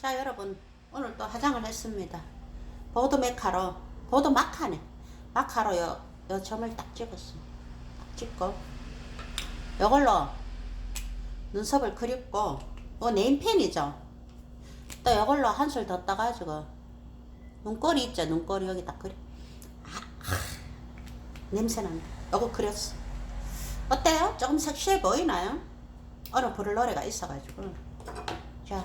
자 여러분 오늘 또 화장을 했습니다. 보도 메카로 보도 마카네 마카로 요, 요 점을 딱 찍었어. 딱 찍고 요걸로 눈썹을 그렸고 요 네임펜이죠. 또 요걸로 한술 더 떠가지고 눈꼬리 있죠 눈꼬리 여기 딱 그려. 아, 아, 냄새 난다. 요거 그렸어. 어때요? 조금 섹시해 보이나요? 오늘 부를 노래가 있어가지고 자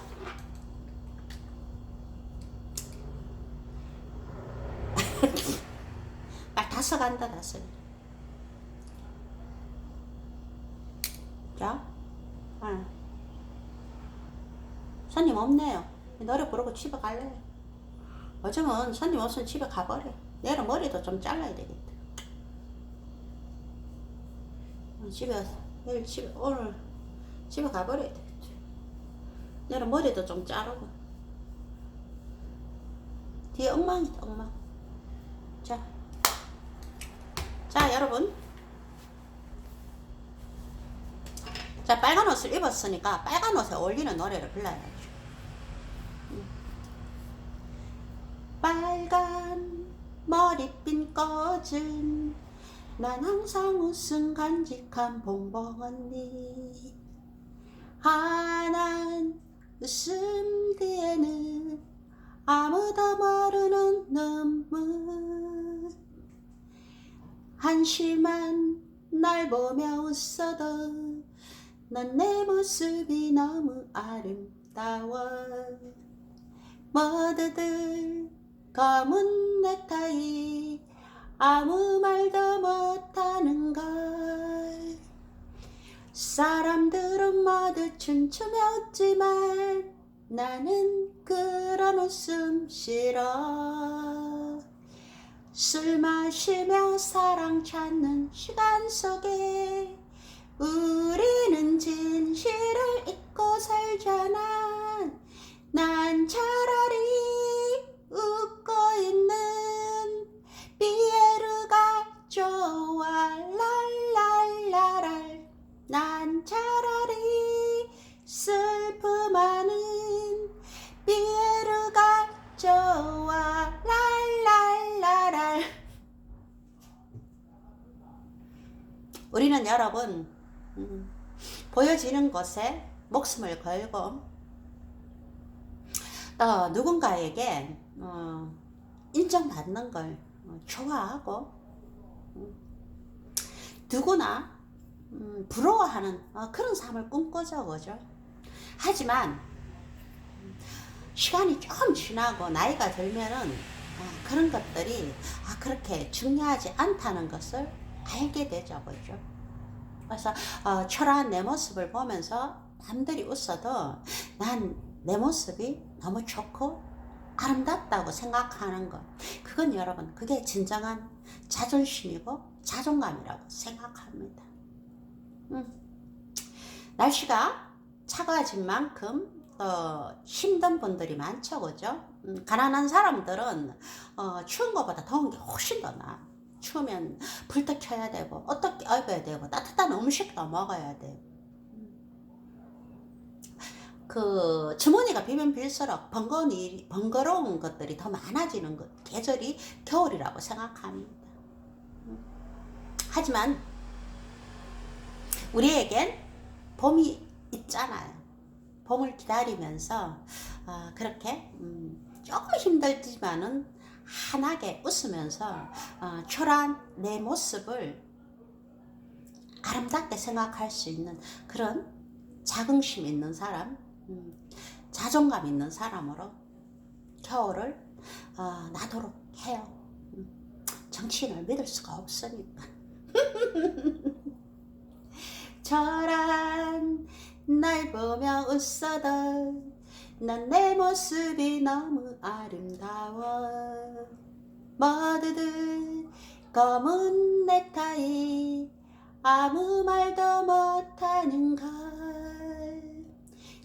말다 써간다 다 써. 자, 아. 손님 없네요. 노래 부르고 집에 갈래요. 어쩌면 손님 없으면 집에 가버려. 내일은 머리도 좀 잘라야 되겠다. 어, 집에 내일 집에 오늘 집에 가버려야 되겠다. 내일은 머리도 좀 자르고 뒤에 엉망이다 엉망. 자, 자 여러분. 자 빨간 옷을 입었으니까 빨간 옷에 어울리는 노래를 불러야죠. 음. 빨간 머리핀 꺼진 난 항상 웃음 간직한 봉봉 언니 환한 웃음 뒤에는 아무도 모르는 눈물 한심한 날 보며 웃어도 난 내 모습이 너무 아름다워. 모두들 검은 넥타이 아무 말도 못하는 걸. 사람들은 모두 춤추며 웃지만 나는 그런 웃음 싫어 술 마시며 사랑 찾는 시간 속에 우리는 진실을 잊고 살잖아 우리는 여러분 음, 보여지는 것에 목숨을 걸고 또 누군가에게 어, 인정받는 걸 어, 좋아하고 음, 누구나 음, 부러워하는 어, 그런 삶을 꿈꾸죠, 그죠? 하지만 음, 시간이 좀 지나고 나이가 들면은 어, 그런 것들이 아, 그렇게 중요하지 않다는 것을 알게 되죠, 그죠? 그래서 어, 초라한 내 모습을 보면서 남들이 웃어도 난 내 모습이 너무 좋고 아름답다고 생각하는 것. 그건 여러분, 그게 진정한 자존심이고 자존감이라고 생각합니다. 음. 날씨가 차가워진 만큼 또 힘든 분들이 많죠, 그죠? 음, 가난한 사람들은 어, 추운 것보다 더운 게 훨씬 더 나아. 추우면 불도 켜야 되고, 어떻게 입어야 되고, 따뜻한 음식도 먹어야 되고. 그 주머니가 비면 빌수록 일이, 번거로운 것들이 더 많아지는 것, 계절이 겨울이라고 생각합니다. 음. 하지만 우리에겐 봄이 있잖아요. 봄을 기다리면서 어, 그렇게 음, 조금 힘들지만은 환하게 웃으면서 어, 초라한 내 모습을 아름답게 생각할 수 있는 그런 자긍심 있는 사람, 음, 자존감 있는 사람으로 겨울을 어, 나도록 해요. 음, 정치인을 믿을 수가 없으니까. 저란 날 보며 웃어도 난 내 모습이 너무 아름다워. 모두들 검은 넥타이 아무 말도 못하는 걸.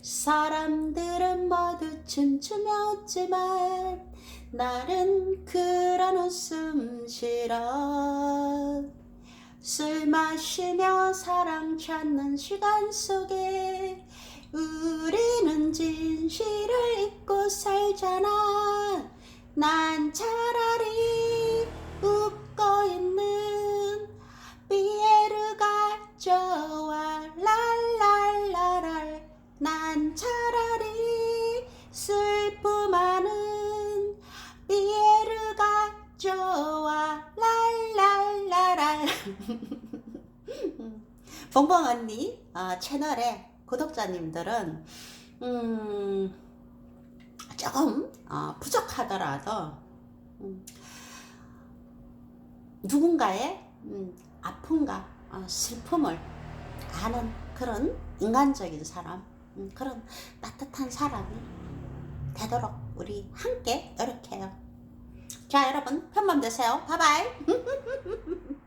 사람들은 모두 춤추며 웃지만 나는 그런 웃음 싫어. 술 마시며 사랑 찾는 시간 속에 우리는 난 차라리 웃고 있는 피에르가 좋아 랄랄라랄. 난 차라리 슬픔하는 피에르가 좋아 랄랄라랄. 봉봉 언니 어, 채널의 구독자님들은 음, 조금 어, 부족하더라도 음, 누군가의 음, 아픔과 어, 슬픔을 아는 그런 인간적인 사람, 음, 그런 따뜻한 사람이 되도록 우리 함께 노력해요. 자, 여러분, 편맘 되세요. 바이바이.